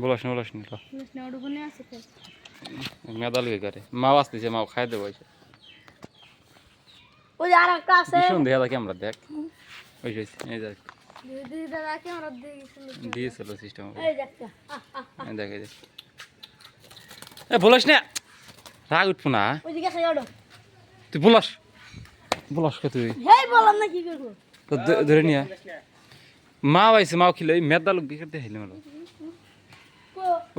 বলাস না বলাস না ল। পুলিশ না ওটা বনে আছে তো। মেদা লুকে করে মাও আসতেছে মাও খাই দেবো এসে ওই আর একটা আছে। ভীষণ দেখা থাকে আমরা দেখ। ওই যে এই দেখ দেখি দিয়েছিল সিস্টেম এই দেখটা দেখ এ বলাস না। রাগ উঠবো না। তুই বলাস। বলাস কে তুই? হেই বললাম না কি করব। তো ধ- ধরে নিয়ে। মা আইছে মাও খিলে এই মেদা দেখাইলে মারো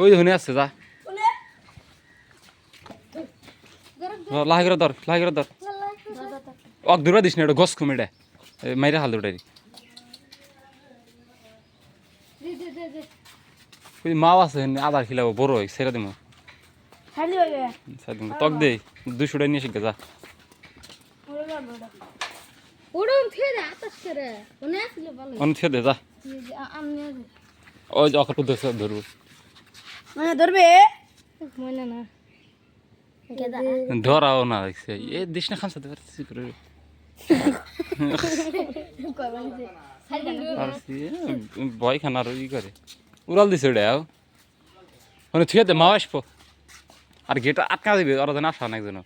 ওই দেখুন আসছে যা। কোনে লাহি করে ধর লাহি করে ধর। অক দূরে দিস না এটা গছ কুমিটা মাইরে হাল দৌড়াই ওই মাও আছে আদার খিলাবো বড় হয় সেরা দিমো। তক দে দুশো টাকা নিয়ে শিখে যা। ওটা ফের আতাস করে। আসছিল ভালো অন থিয়ে দে যা। ওই অকট ধরবো। মানে ধরবে মনে না ধরাও না দেখছে এ দিস না খান সাথে পারছি করে ভয় খান আর ই করে উড়াল দিছে ওটা মানে থুয়ে দে মাও আসব আর গেটা আটকা দিবে ওরা যেন আসা না একজন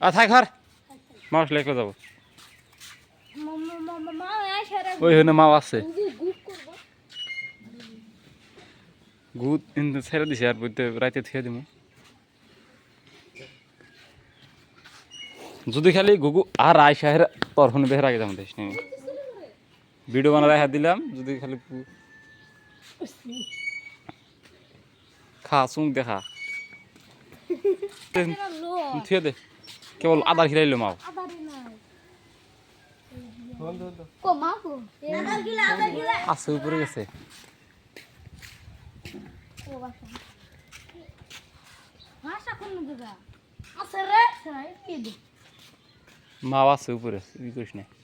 আর থাক ঘর মা আসলে একলা যাব ওই হনে মাও আছে গুদ কিন্তু ছেড়ে দিছে আর বলতে রাইতে থুয়ে দিমু। যদি খালি গুগু আর আয় শাহের তোর ফোনে বের আগে যাব দেশ ভিডিও বানা দেখা দিলাম যদি খালি খা চুং দেখা থিয়ে দে। কেবল আদার খিলাইলো মাও। আছে উপরে গেছে। মাও আছে উপরে ই করিস না